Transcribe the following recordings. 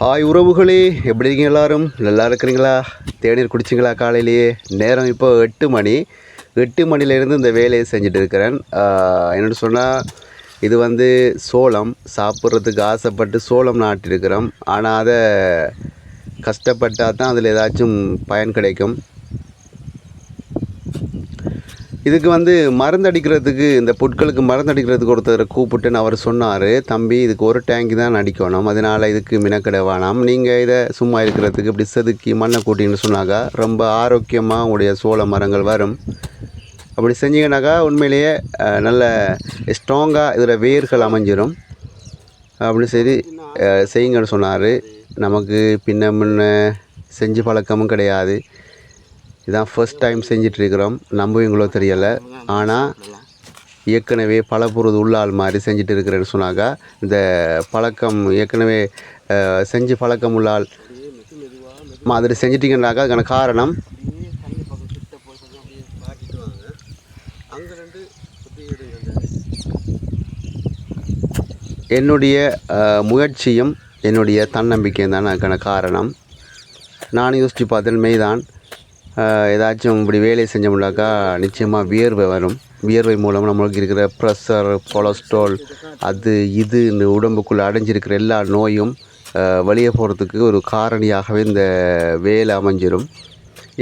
Hi உறவுகளே எப்படி இருக்கீங்க எல்லாரும்? நல்லா இருக்கிறீங்களா? தேநீர் குடிச்சிங்களா காலையிலேயே? நேரம் இப்போ எட்டு மணி. எட்டு மணிலேருந்து இந்த வேலையை செஞ்சுட்டு இருக்கிறேன். என்னென்னு சொன்னால் இது வந்து சோளம். சாப்பிட்றதுக்கு ஆசைப்பட்டு சோளம் நாட்டிருக்கிறோம் ஆனால் அதை கஷ்டப்பட்டால் தான் அதில் ஏதாச்சும் பயன் கிடைக்கும். இதுக்கு வந்து மருந்து அடிக்கிறதுக்கு இந்த புட்களுக்கு மருந்து அடிக்கிறதுக்கு ஒருத்தரை கூப்பிட்டுன்னு அவர் சொன்னார். தம்பி இதுக்கு ஒரு டேங்க் தான் அடிக்கணும். அதனால் இதுக்கு மினக்கடை வேணாம். நீங்கள் இதை சும்மா இருக்கிறதுக்கு இப்படி செதுக்கி மண்ணை கூட்டின்னு சொன்னாக்கா ரொம்ப ஆரோக்கியமாக உங்களுடைய சோள மரங்கள் வரும். அப்படி செஞ்சீங்கன்னாக்கா உண்மையிலேயே நல்ல ஸ்ட்ராங்காக இதில் வேர்கள் அமைஞ்சிரும். அப்படி சரி செய்யுங்கன்னு சொன்னார். நமக்கு பின்ன முன்ன செஞ்சு பழக்கமும் கிடையாது. இதான் ஃபஸ்ட் டைம் செஞ்சிட்ருக்கிறோம் நம்புவீங்களோ தெரியலை. ஆனால் ஏற்கனவே பலபுறது உள்ளாள் மாதிரி செஞ்சுட்டு இருக்கிறேன்னு சொன்னாக்கா இந்த பழக்கம் ஏற்கனவே செஞ்சு பழக்கம் உள்ளால் மாதிரி செஞ்சிட்டிங்கன்னாக்கா அதுக்கான காரணம்? என்னுடைய முயற்சியும் என்னுடைய தன்னம்பிக்கையும் தான் அதுக்கான காரணம். நான் யோசித்து பார்த்தேன் மெய்தான். ஏதாச்சும் இப்படி வேலையை செஞ்சோம்னாக்கா நிச்சயமாக வியர்வை வரும். வியர்வை மூலம் நம்மளுக்கு இருக்கிற ப்ரெஷர் கொலஸ்ட்ரால் அது இதுன்னு உடம்புக்குள்ளே அடைஞ்சிருக்கிற எல்லா நோயும் வெளியே போகிறதுக்கு ஒரு காரணியாகவே இந்த வேலை அமைஞ்சிடும்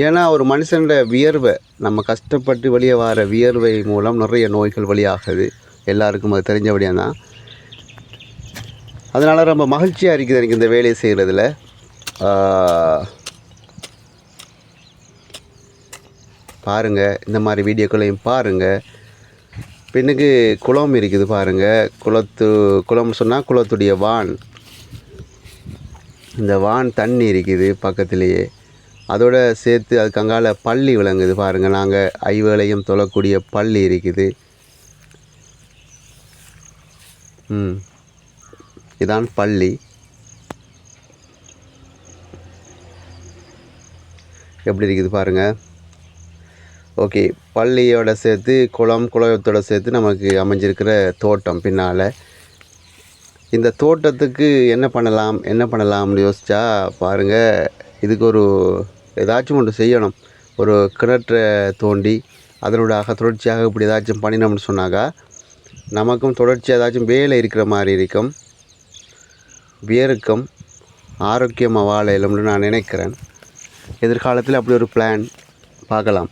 ஏன்னா ஒரு மனுஷனோட வியர்வை நம்ம கஷ்டப்பட்டு வெளியே வர வியர்வை மூலம் நிறைய நோய்கள் வெளியாகுது. எல்லாருக்கும் அது தெரிஞ்சபடியாக தான் அதனால் ரொம்ப மகிழ்ச்சியாக இருக்குது எனக்கு இந்த வேலையை செய்கிறதுல பாருங்கள் இந்த மாதிரி வீடியோக்களையும் பாருங்கள் பின்னுக்கு குளம் இருக்குது பாருங்கள் குளத்து குளம் சொன்னால் குளத்துடைய வான். இந்த வான் தண்ணி இருக்குது பக்கத்துலேயே. அதோட சேர்த்து அதுக்கு அங்கால பள்ளி விளங்குது பாருங்கள் நாங்கள் ஐவேளையும் தொழக்கூடிய பள்ளி இருக்குது. ம். இதான் பள்ளி. எப்படி இருக்குது பாருங்கள் ஓகே பள்ளியோட சேர்த்து குளம் குளத்தோட சேர்த்து நமக்கு அமைஞ்சிருக்கிற தோட்டம் பின்னால். இந்த தோட்டத்துக்கு என்ன பண்ணலாம் என்ன பண்ணலாம்னு யோசித்தா பாருங்கள் இதுக்கு ஒரு ஏதாச்சும் ஒன்று செய்யணும். ஒரு கிணற்றை தோண்டி அதனூடாக தொடர்ச்சியாக இப்படி ஏதாச்சும் பண்ணினோம்னு சொன்னாக்கா நமக்கும் தொடர்ச்சியாக ஏதாச்சும் வேலை இருக்கிற மாதிரி இருக்கும். வியருக்கும் ஆரோக்கியமாக வாழ இயலும்னு நான் நினைக்கிறேன். எதிர்காலத்தில் அப்படி ஒரு பிளான் பார்க்கலாம்.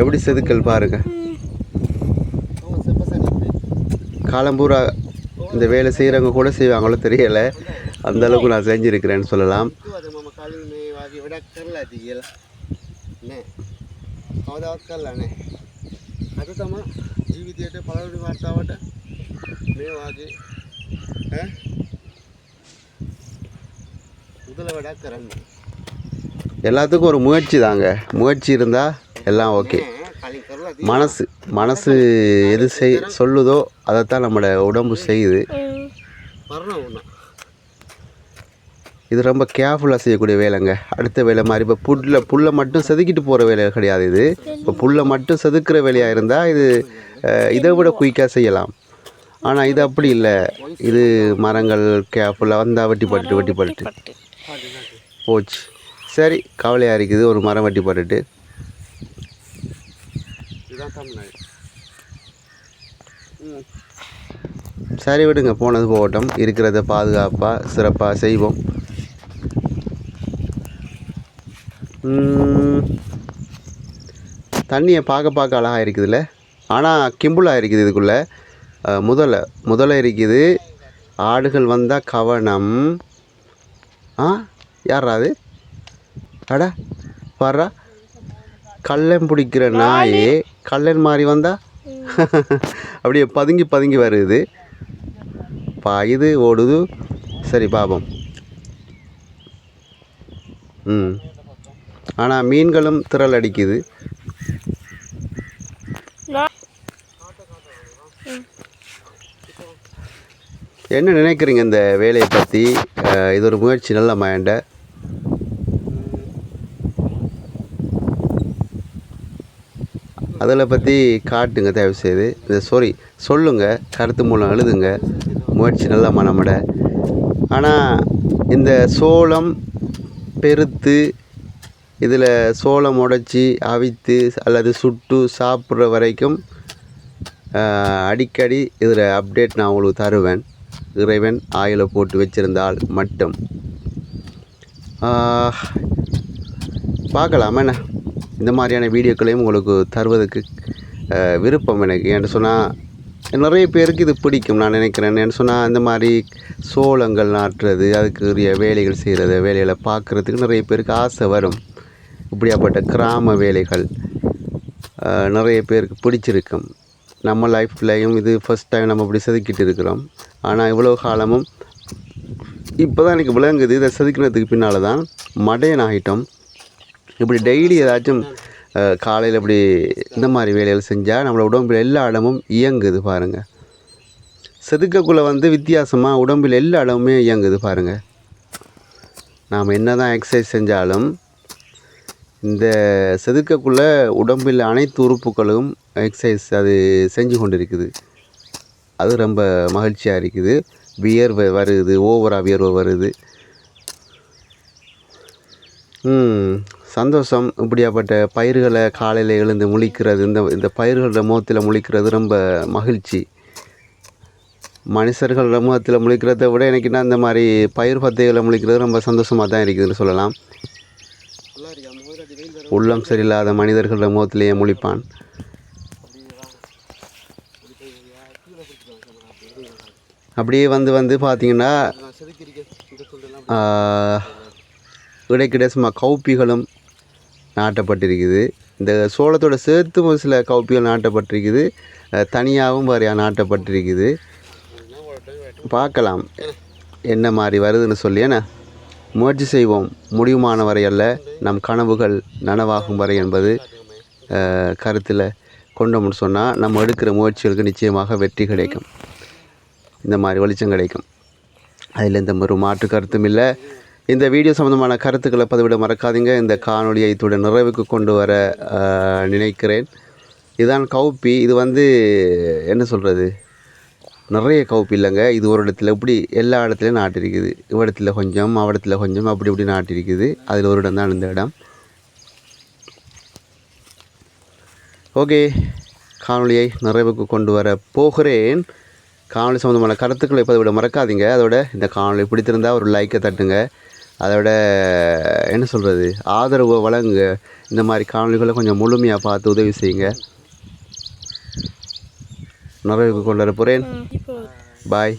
எப்படி செதுக்கல் பாருங்க. காலம்பூரா இந்த வேலை செய்கிறவங்க கூட செய்வாங்களோ தெரியலை. அந்தளவுக்கு நான் செஞ்சுருக்கிறேன்னு சொல்லலாம். ಅದುತಮ್ಮ ಜೀವಿತ ಪಳವಡಿ ಮಾಡ್ತಾವಟ ಮೇವಾಗಿ முதல்ல விட எல்லாத்துக்கும் ஒரு முயற்சி தாங்க. முயற்சி இருந்தால் எல்லாம் ஓகே. மனசு மனசு எது செய் சொல்லுதோ அதைத்தான் நம்மளோட உடம்பு செய்யுது. இது ரொம்ப கேர்ஃபுல்லாக செய்யக்கூடிய வேலைங்க. அடுத்த வேலை மாதிரி இப்போ புல்ல புல்லை மட்டும் செதுக்கிட்டு போகிற வேலை கிடையாது இது. இப்போ புல்லை மட்டும் செதுக்கிற வேலையாக இருந்தால் இது இதை விட குயிக்காக செய்யலாம். ஆனால் இது அப்படி இல்லை. இது மரங்கள் கேர்ஃபுல்லாக வந்தால் வெட்டி பட்டுட்டு வெட்டி பட்டுட்டு போச்சு. சரி கவலையாக இருக்குது. ஒரு மரம் வெட்டி பட்டுட்டு. இதுதான் தமிழ்நாடு ம். சரி விடுங்க போனது போகட்டும். இருக்கிறத பாதுகாப்பாக சிறப்பாக செய்வோம். தண்ணியை பார்க்க பார்க்க அழகாக இருக்குதுல்ல? ஆனால் கிம்புலாக இருக்குது இதுக்குள்ளே. முதலை. முதலை இருக்குது. ஆடுகள் வந்தால் கவனம். ஆ? யாரா அது? அடா வர்றா. கள்ளன் பிடிக்கிற நாயே கள்ளன் மாதிரி வந்தா? அப்படியே பதுங்கி பதுங்கி வருது. பாயுது ஓடுது. சரி பாபம். ம். ஆனால் மீன்களும் திரள் அடிக்குது. என்ன நினைக்கிறீங்க இந்த வேலையை பற்றி இது ஒரு முயற்சி நல்ல மைண்ட அதில் பற்றி காட்டுங்க தயவு செய்து இந்த சாரி சொல்லுங்கள் கருத்து மூலம் எழுதுங்க. முயற்சி நல்லா மனமிட. ஆனால் இந்த சோளம் பெருத்து இதில் சோளம் உடைச்சி அவித்து அல்லது சுட்டு சாப்பிட்ற வரைக்கும் அடிக்கடி இதில் அப்டேட் நான் உங்களுக்கு தருவேன். இறைவன் ஆயில போட்டு வச்சுருந்தால் மட்டும். பார்க்கலாமா பார்க்கலாம் என்ன? இந்த மாதிரியான வீடியோக்களையும் உங்களுக்கு தருவதற்கு விருப்பம் எனக்கு. ஏன்னு சொன்னால் நிறைய பேருக்கு இது பிடிக்கும் நான் நினைக்கிறேன். ஏன்னு சொன்னால் இந்த மாதிரி சோளங்கள் நாட்டுறது அதுக்குரிய வேலைகள் செய்கிறது வேலைகளை பார்க்குறதுக்கு நிறைய பேருக்கு ஆசை வரும். இப்படியாப்பட்ட கிராம வேலைகள் நிறைய பேருக்கு பிடிச்சிருக்கும். நம்ம லைஃப்லையும் இது ஃபஸ்ட் டைம் நம்ம இப்படி செதுக்கிட்டு இருக்கிறோம். ஆனால் இவ்வளோ காலமும் இப்போ தான் எனக்கு விளங்குது. இதை செதுக்கினதுக்கு பின்னால் தான் மடையன் ஆகிட்டோம் இப்படி டெய்லி ஏதாச்சும் காலையில் இப்படி இந்த மாதிரி வேலைகள் செஞ்சால் நம்மளோட உடம்புல எல்லா இடமும் இயங்குது பாருங்கள் செதுக்கக்குள்ளே வந்து வித்தியாசமாக உடம்பில் எல்லா இடமுமே இயங்குது பாருங்கள் நாம் என்ன தான் எக்ஸசைஸ் செஞ்சாலும் இந்த செதுக்கக்குள்ளே உடம்பில் அனைத்து உறுப்புகளும் எக்ஸசைஸ் அது செஞ்சு கொண்டு இருக்குது அது ரொம்ப மகிழ்ச்சியாக இருக்குது. வியர்வை வருது ஓவராக வியர்வை வருது. சந்தோஷம் இப்படியாப்பட்ட பயிர்களை காலையில் எழுந்து முழிக்கிறது இந்த இந்த பயிர்களோட முகத்தில் முழிக்கிறது ரொம்ப மகிழ்ச்சி. மனுஷர்களோட முகத்தில் முழிக்கிறத விட எனக்கு என்ன இந்த மாதிரி பயிர் பத்தைகளை முழிக்கிறது ரொம்ப சந்தோஷமாக தான் இருக்குதுன்னு சொல்லலாம். உள்ளம் சரியில்லாத மனிதர்களோட முகத்திலேயே முழிப்பான். அப்படியே வந்து வந்து பார்த்தீங்கன்னா இடைக்கிட சும்மா கௌப்பிகளும் நாட்டப்பட்டிருக்குது. இந்த சோளத்தோட சேர்த்து ஒரு சில கவுப்பிகள் நாட்டப்பட்டிருக்குது. தனியாகவும் வரையா நாட்டப்பட்டிருக்குது. பார்க்கலாம். என்ன மாதிரி வருதுன்னு சொல்லி என்ன? முயற்சி செய்வோம். முடியுமான வரையல்ல நம் கனவுகள் நனவாகும் வரை என்பது கருத்தில் கொண்டோம்னு சொன்னால் நம்ம எடுக்கிற முயற்சிகளுக்கு நிச்சயமாக வெற்றி கிடைக்கும். இந்த மாதிரி வெளிச்சம் கிடைக்கும். அதில் எந்த ஒரு மாற்று கருத்தும் இல்லை. இந்த வீடியோ சம்மந்தமான கருத்துக்களை பதிவிட மறக்காதீங்க. இந்த காணொலியை இத்துடன் நிறைவுக்கு கொண்டு வர நினைக்கிறேன். இதுதான் கவுப்பி இது வந்து என்ன சொல்கிறது நிறைய கவுப்பு இல்லைங்க. இது ஒரு இடத்துல இப்படி எல்லா இடத்துலையும் நாட்டிருக்குது. இவ்விடத்துல கொஞ்சம் அவ்விடத்துல கொஞ்சம் அப்படி இப்படி நாட்டிருக்குது. அதில் ஒரு இடம் தான் இந்த இடம். ஓகே. காணொலியை நிறைவுக்கு கொண்டு வர போகிறேன். காணொளி சம்மந்தமான கருத்துக்களை பதிவிட மறக்காதீங்க. அதோட இந்த காணொலி பிடித்திருந்தா ஒரு லைக்கை தட்டுங்க. அதோட என்ன சொல்கிறது ஆதரவை வழங்குங்க. இந்த மாதிரி காணொளிகளை கொஞ்சம் முழுமையாக பார்த்து உதவி செய்யுங்க. நிறைவுக்கு கொண்டு வர போகிறேன் பாய்